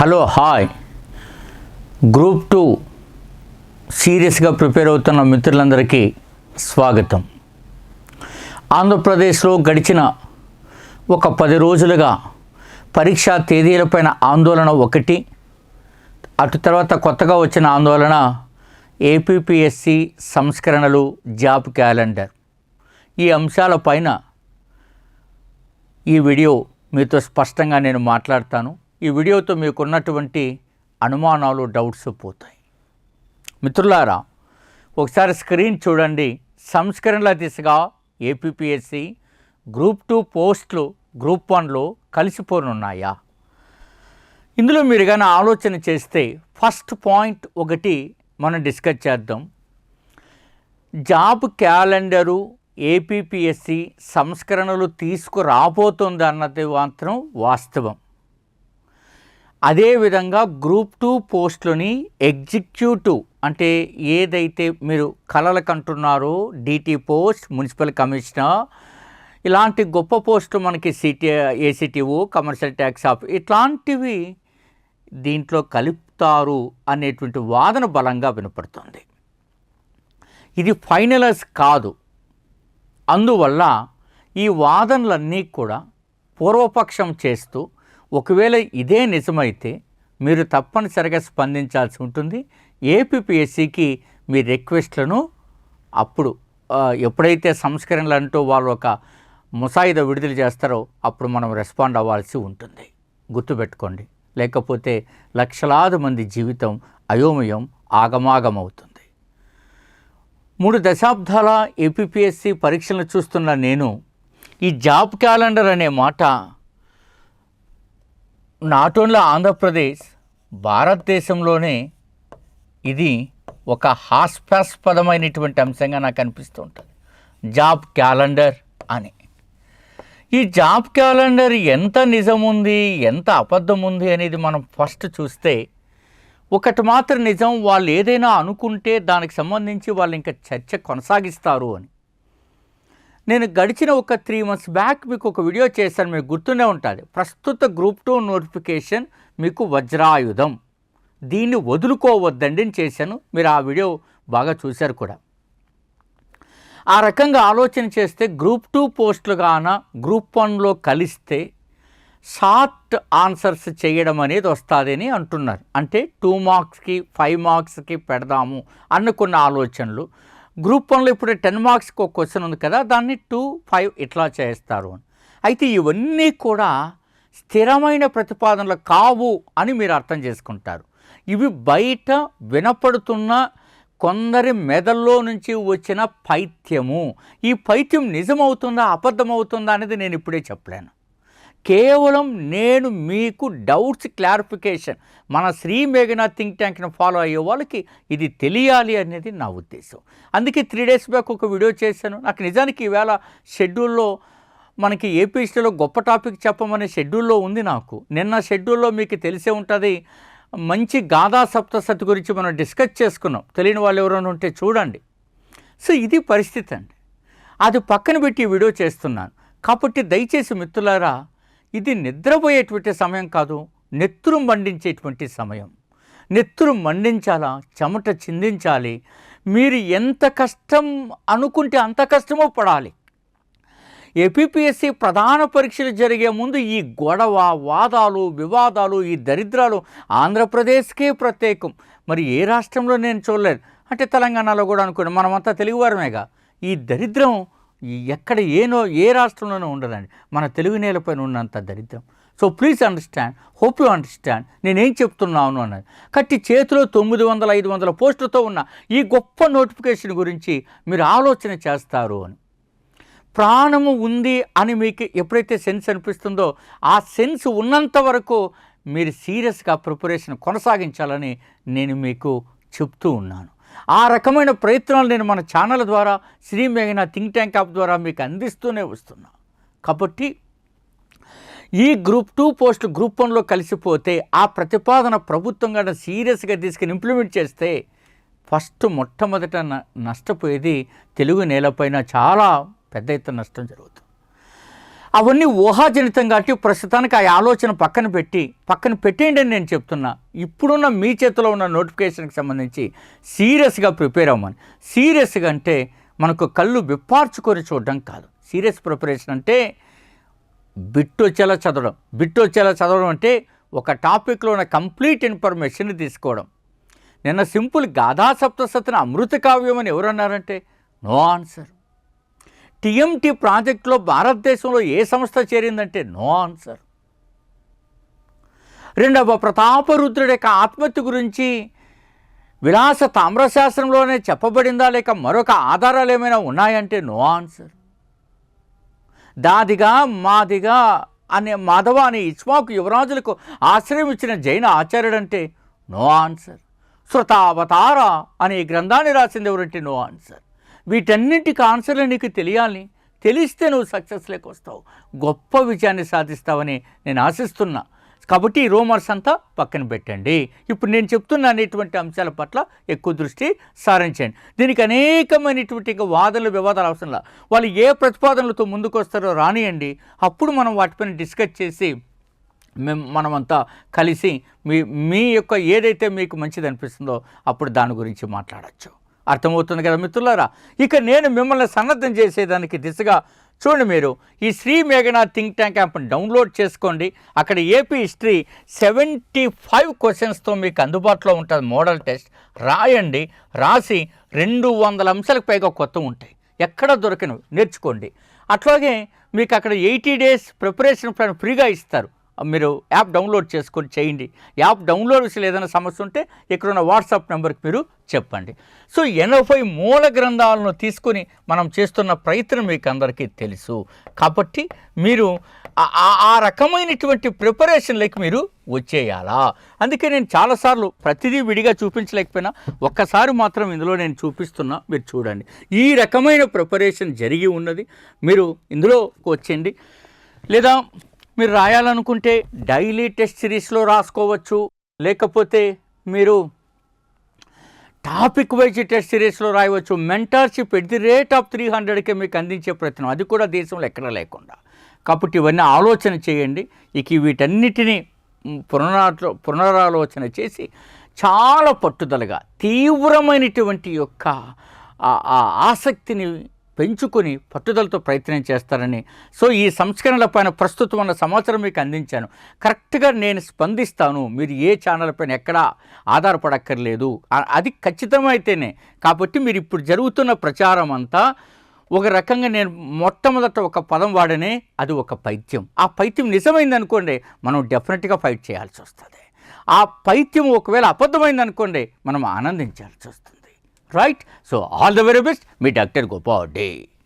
Hello hi. Group two సీరియస్గా prepare అవుతున్న మిత్రులందరికీ స్వాగతం. ఆంధ్రప్రదేశ్లో గడిచిన ఒక పది రోజులుగా పరీక్షా తేదీలపైన ఆందోళన ఒకటి అటు తర్వాత కొత్తగా వచ్చిన ఆందోళన ఏపీపీఎస్సి సంస్కరణలు జాబ్ క్యాలెండర్. ఈ అంశాలపైన ఈ వీడియో మీతో స్పష్టంగా నేను మాట్లాడతాను. ఈ వీడియోతో మీకున్నటువంటి అనుమానాలు డౌట్స్ పోతాయి. మిత్రులారా ఒకసారి స్క్రీన్ చూడండి. సంస్కరణల దిశగా ఏపీపీఎస్సి గ్రూప్ టూ పోస్టులు గ్రూప్ వన్లో కలిసిపోనున్నాయా? ఇందులో మీరు కానీ ఆలోచన చేస్తే ఫస్ట్ పాయింట్ ఒకటి మనం డిస్కస్ చేద్దాం. జాబ్ క్యాలెండరు ఏపీపీఎస్సి సంస్కరణలు తీసుకురాబోతుంది అన్నది మాత్రం వాస్తవం. అదేవిధంగా గ్రూప్ టూ పోస్టులని ఎగ్జిక్యూటివ్ అంటే ఏదైతే మీరు కలలు కంటున్నారో డిటి పోస్ట్ మున్సిపల్ కమిషనర్ ఇలాంటి గొప్ప పోస్టులు మనకి CT ACTO commercial tax of ఇట్లాంటివి దీంట్లో కలుపుతారు అనేటువంటి వాదన బలంగా వినపడుతుంది. ఇది ఫైనలైజ్ కాదు. అందువల్ల ఈ వాదనలన్నీ కూడా పూర్వపక్షం చేస్తూ ఒకవేళ ఇదే నిజమైతే మీరు తప్పనిసరిగా స్పందించాల్సి ఉంటుంది. ఏపీపీఎస్సికి మీ రిక్వెస్ట్లను అప్పుడు ఎప్పుడైతే సంస్కరణలు అంటూ వాళ్ళు ఒక ముసాయిదా విడుదల చేస్తారో అప్పుడు మనం రెస్పాండ్ అవ్వాల్సి ఉంటుంది. గుర్తుపెట్టుకోండి. లేకపోతే లక్షలాది మంది జీవితం అయోమయం ఆగమాగమవుతుంది. మూడు దశాబ్దాల ఏపీపీఎస్సి పరీక్షలను చూస్తున్న నేను ఈ జాబ్ క్యాలెండర్ అనే మాట నాట్ ఓన్లీ ఆంధ్రప్రదేశ్ భారతదేశంలోనే ఇది ఒక హాస్యాస్పదమైనటువంటి అంశంగా నాకు అనిపిస్తూ ఉంటుంది జాబ్ క్యాలెండర్ అని. ఈ జాబ్ క్యాలెండర్ ఎంత నిజం ఉంది ఎంత అబద్ధం ఉంది అనేది మనం ఫస్ట్ చూస్తే ఒకటి మాత్రం నిజం వాళ్ళు ఏదైనా అనుకుంటే దానికి సంబంధించి వాళ్ళు ఇంకా చర్చ కొనసాగిస్తారు అని. నేను గడిచిన ఒక త్రీ మంత్స్ బ్యాక్ మీకు ఒక వీడియో చేశాను మీకు గుర్తునే ఉంటుంది. ప్రస్తుత గ్రూప్ టూ నోటిఫికేషన్ మీకు వజ్రాయుధం. దీన్ని వదులుకోవద్దండి అని చేశాను. మీరు ఆ వీడియో బాగా చూశారు కూడా. ఆ రకంగా ఆలోచన చేస్తే గ్రూప్ టూ పోస్టులు కాన గ్రూప్ వన్లో కలిస్తే షార్ట్ ఆన్సర్స్ చేయడం అనేది వస్తుందని అంటున్నారు. అంటే టూ మార్క్స్కి ఫైవ్ మార్క్స్కి పెడదాము అన్న కొన్ని ఆలోచనలు. గ్రూప్ వన్లో ఇప్పుడు టెన్ మార్క్స్కి ఒక క్వశ్చన్ ఉంది కదా దాన్ని టూ ఫైవ్ ఇట్లా చేస్తారు అని. అయితే ఇవన్నీ కూడా స్థిరమైన ప్రతిపాదనలు కావు అని మీరు అర్థం చేసుకుంటారు. ఇవి బయట వినపడుతున్న కొందరి మెదల్లో నుంచి వచ్చిన పైత్యము. ఈ పైత్యం నిజమవుతుందా అబద్ధమవుతుందా అనేది నేను ఇప్పుడే చెప్పలేను. కేవలం నేను మీకు డౌట్స్ క్లారిఫికేషన్ మన శ్రీ మేఘనా థింక్ ట్యాంక్ని ఫాలో అయ్యే వాళ్ళకి ఇది తెలియాలి అనేది నా ఉద్దేశం. అందుకే త్రీ డేస్ బ్యాక్ ఒక వీడియో చేశాను. నాకు నిజానికి ఈవేళ షెడ్యూల్లో మనకి ఏపీఎస్టీలో గొప్ప టాపిక్ చెప్పమనే షెడ్యూల్లో ఉంది నాకు. నిన్న షెడ్యూల్లో మీకు తెలిసే ఉంటుంది మంచి గాథా సప్తసతి గురించి మనం డిస్కస్ చేసుకున్నాం. తెలియని వాళ్ళు ఎవరైనా ఉంటే చూడండి. సో ఇది పరిస్థితి అండి. అది పక్కన పెట్టి వీడియో చేస్తున్నాను. కాబట్టి దయచేసి మిత్రులారా ఇది నిద్రపోయేటువంటి సమయం కాదు నెత్తురు మండించేటువంటి సమయం. నెత్తురు మండించాలా? చెమట చిందించాలి. మీరు ఎంత కష్టం అనుకుంటే అంత కష్టమో పడాలి. ఏపీపీఎస్సి ప్రధాన పరీక్షలు జరిగే ముందు ఈ గొడవ వాదాలు వివాదాలు ఈ దరిద్రాలు ఆంధ్రప్రదేశ్కే ప్రత్యేకం. మరి ఏ రాష్ట్రంలో నేను చూడలేదు? అంటే తెలంగాణలో కూడా అనుకోండి మనమంతా తెలుగువారమేగా. ఈ దరిద్రం ఎక్కడ ఏనో ఏ రాష్ట్రంలోనూ ఉండదండి. మన తెలుగు నేలపైన ఉన్నంత దరిద్రం. So please understand hope you understand నేనేం చెప్తున్నాను అన్నది. కట్టి చేతిలో తొమ్మిది వందల ఐదు వందల పోస్టులతో ఉన్న ఈ గొప్ప నోటిఫికేషన్ గురించి మీరు ఆలోచన చేస్తారు అని. ప్రాణము ఉంది అని మీకు ఎప్పుడైతే సెన్స్ అనిపిస్తుందో ఆ సెన్స్ ఉన్నంత వరకు మీరు సీరియస్గా ప్రిపరేషన్ కొనసాగించాలని నేను మీకు చెప్తూ ఉన్నాను. ఆ రకమైన ప్రయత్నాలు నేను మన ఛానల్ ద్వారా శ్రీ మేఘన థింక్ ట్యాంక్ యాప్ ద్వారా మీకు అందిస్తూనే వస్తున్నా. కాబట్టి ఈ గ్రూప్ టూ పోస్ట్ గ్రూప్ వన్లో కలిసిపోతే ఆ ప్రతిపాదన ప్రభుత్వం కన్నా సీరియస్గా తీసుకుని ఇంప్లిమెంట్ చేస్తే ఫస్ట్ మొట్టమొదట న- నష్టపోయేది తెలుగు నేలపైన చాలా పెద్ద ఎత్తున నష్టం జరుగుతుంది. అవన్నీ ఊహాజనితం కాబట్టి ప్రస్తుతానికి ఆ ఆలోచన పక్కన పెట్టి పక్కన పెట్టేయండి అని నేను చెప్తున్నా. ఇప్పుడున్న మీ చేతిలో ఉన్న నోటిఫికేషన్కి సంబంధించి సీరియస్గా ప్రిపేర్ అవ్వమని. సీరియస్గా అంటే మనకు కళ్ళు విప్పార్చుకొని చూడడం కాదు. సీరియస్ ప్రిపరేషన్ అంటే బిట్ వచ్చేలా చదవడం. బిట్ వచ్చేలా చదవడం అంటే ఒక టాపిక్లో ఉన్న కంప్లీట్ ఇన్ఫర్మేషన్ తీసుకోవడం. నిన్న సింపుల్ గాథా సప్తసతిని అమృత కావ్యం అని ఎవరన్నారంటే? No answer. టిఎంటి ప్రాజెక్టులో భారతదేశంలో ఏ సంస్థ చేరిందంటే నో ఆన్సర్. రెండవ ప్రతాపరుద్రుడి యొక్క ఆత్మహత్య గురించి విలాస తామ్రశాస్త్రంలోనే చెప్పబడిందా లేక మరొక ఆధారాలు ఏమైనా ఉన్నాయంటే నో ఆన్సర్. దాదిగా మాదిగా అనే మాధవ అనే ఇస్మాకు యువరాజులకు ఆశ్రయం ఇచ్చిన జైన ఆచార్యుడంటే నో ఆన్సర్. శృతావతార అనే గ్రంథాన్ని రాసింది ఎవరంటే నో ఆన్సర్. వీటన్నింటి ఆన్సర్లు నీకు తెలియాలి. తెలిస్తే నువ్వు సక్సెస్లోకి వస్తావు. గొప్ప విజయాన్ని సాధిస్తావని నేను ఆశిస్తున్నా. కాబట్టి ఈ రూమర్స్ అంతా పక్కన పెట్టండి. ఇప్పుడు నేను చెప్తున్న అనేటువంటి అంశాల పట్ల ఎక్కువ దృష్టి సారించండి దీనికి అనేకమైనటువంటి ఇంకా వాదనలు వివాదాలు అవసరం లేదు. వాళ్ళు ఏ ప్రతిపాదనలతో ముందుకు వస్తారో రానియండి. అప్పుడు మనం వాటిపైన డిస్కస్ చేసి మేము మనమంతా కలిసి మీ మీ యొక్క ఏదైతే మీకు మంచిది అనిపిస్తుందో అప్పుడు దాని గురించి మాట్లాడచ్చు. అర్థమవుతుంది కదా మిత్రులారా? ఇక నేను మిమ్మల్ని సన్నద్ధం చేసేదానికి దిశగా చూడండి మీరు ఈ శ్రీ మేఘనా థింక్ ట్యాంక్ యాప్ని డౌన్లోడ్ చేసుకోండి. అక్కడ ఏపీ హిస్టరీ సెవెంటీ ఫైవ్ క్వశ్చన్స్తో మీకు అందుబాటులో ఉంటుంది మోడల్ టెస్ట్. రాయండి రాసి రెండు వందల అంశాలకు పైగా కొత్త ఉంటాయి. ఎక్కడ దొరకను నేర్చుకోండి. అట్లాగే మీకు అక్కడ ఎయిటీ డేస్ ప్రిపరేషన్ ప్లాన్ ఫ్రీగా ఇస్తారు. మీరు యాప్ డౌన్లోడ్ చేసుకొని చేయండి. యాప్ డౌన్లోడ్ విషయంలో ఏదైనా సమస్య ఉంటే ఇక్కడ ఉన్న వాట్సాప్ నెంబర్కి మీరు చెప్పండి. సో ఎనభై మూల గ్రంథాలను తీసుకొని మనం చేస్తున్న ప్రయత్నం మీకు అందరికీ తెలుసు. కాబట్టి మీరు ఆ- రకమైనటువంటి ప్రిపరేషన్లకి మీరు వచ్చేయాలా? అందుకే నేను చాలాసార్లు ప్రతిదీ విడిగా చూపించలేకపోయినా ఒక్కసారి మాత్రం ఇందులో నేను చూపిస్తున్నా మీరు చూడండి. ఈ రకమైన ప్రిపరేషన్ జరిగి ఉన్నది. మీరు ఇందులో వచ్చేయండి. లేదా మీరు రాయాలనుకుంటే డైలీ టెస్ట్ సిరీస్లో రాసుకోవచ్చు. లేకపోతే మీరు టాపిక్ వైజ్ టెస్ట్ సిరీస్లో రాయవచ్చు. Mentorship at the rate of three హండ్రెడ్కే మీకు అందించే ప్రయత్నం. అది కూడా దేశంలో ఎక్కడ లేకుండా. కాబట్టి ఇవన్నీ ఆలోచన చేయండి. ఇక వీటన్నిటినీ మ్, పునరాలో పునరాలోచన చేసి చాలా పట్టుదలగా తీవ్రమైనటువంటి యొక్క ఆ ఆసక్తిని పెంచుకొని పట్టుదలతో ప్రయత్నం చేస్తారని. సో ఈ సంస్కరణల పైన ప్రస్తుతం ఉన్న సమాచారం మీకు అందించాను. కరెక్ట్గా నేను స్పందిస్తాను. మీరు ఏ ఛానల్ పైన ఎక్కడా ఆధారపడక్కర్లేదు. అది ఖచ్చితమైతేనే. కాబట్టి మీరు ఇప్పుడు జరుగుతున్న ప్రచారం అంతా ఒక రకంగా నేను మొట్టమొదట ఒక పదం వాడనే అది ఒక పైత్యం. ఆ పైత్యం నిజమైంది అనుకోండి మనం డెఫినెట్గా ఫైట్ చేయాల్సి వస్తుంది ఆ పైత్యం ఒకవేళ అబద్ధమైంది అనుకోండి మనం ఆనందించాల్సి వస్తుంది right? So, all the very best, me Dr. Gopal Day.